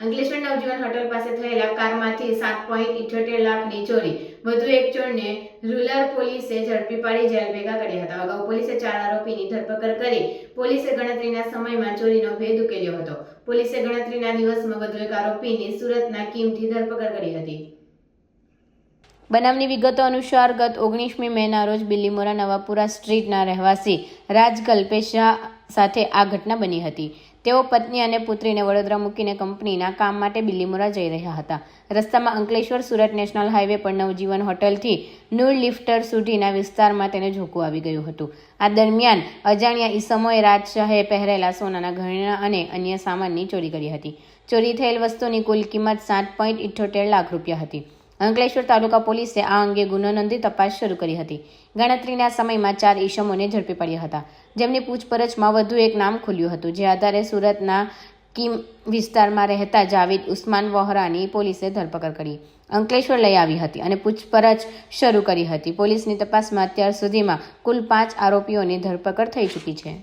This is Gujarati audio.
અંકલેશ્વર નવજીવન હોટલ પાસે થયેલા કારમાંથી સાત પોઈન્ટ ઇઠોતેર લાખની ચોરી. વધુ એક ચોરને રૂરલ પોલીસે ઝડપી પાડી જેલ ભેગા કર્યા હતા. અગાઉ પોલીસે ચાર આરોપીની ધરપકડ કરી પોલીસે ગણતરીના સમયમાં ચોરીનો ભેદ ઉકેલ્યો હતો. પોલીસે ગણતરીના દિવસમાં વધુ એક આરોપીની સુરતના કિમથી ધરપકડ કરી હતી. બનાવની વિગતો અનુસાર ગત ઓગણીસમી મેના રોજ બિલીમોરા નવાપુરા સ્ટ્રીટના રહેવાસી રાજ કલ્પેશા સાથે આ ઘટના બની હતી. તેઓ પત્ની અને પુત્રીને વડોદરા મૂકીને કંપનીના કામ માટે બિલ્લીમોરા જઈ રહ્યા હતા. રસ્તામાં અંકલેશ્વર સુરત નેશનલ હાઈવે પર નવજીવન હોટલથી નૂર લિફ્ટર સુધીના વિસ્તારમાં તેને ઝોકું આવી ગયું હતું. આ દરમિયાન અજાણ્યા ઈસમોએ રાજશાહે પહેરેલા સોનાના ઘરેણાં અને અન્ય સામાનની ચોરી કરી હતી. ચોરી થયેલ વસ્તુની કુલ કિંમત સાત લાખ રૂપિયા હતી. અંકલેશ્વર તાલુકા પોલીસે આ અંગે ગુનો નોંધી તપાસ શરૂ કરી હતી. ગણતરીના સમયમાં ચાર ઈસમોને ઝડપી પડ્યા હતા. જેમની પૂછપરછમાં વધુ એક નામ ખુલ્યું હતું. જે આધારે સુરતના કિમ વિસ્તારમાં રહેતા જાવેદ ઉસ્માન વહોરાની પોલીસે ધરપકડ કરી. અંકલેશ્વર લઈ આવી હતી અને પૂછપરછ શરૂ કરી હતી. પોલીસની તપાસમાં અત્યાર સુધીમાં કુલ પાંચ આરોપીઓની ધરપકડ થઈ ચૂકી છે.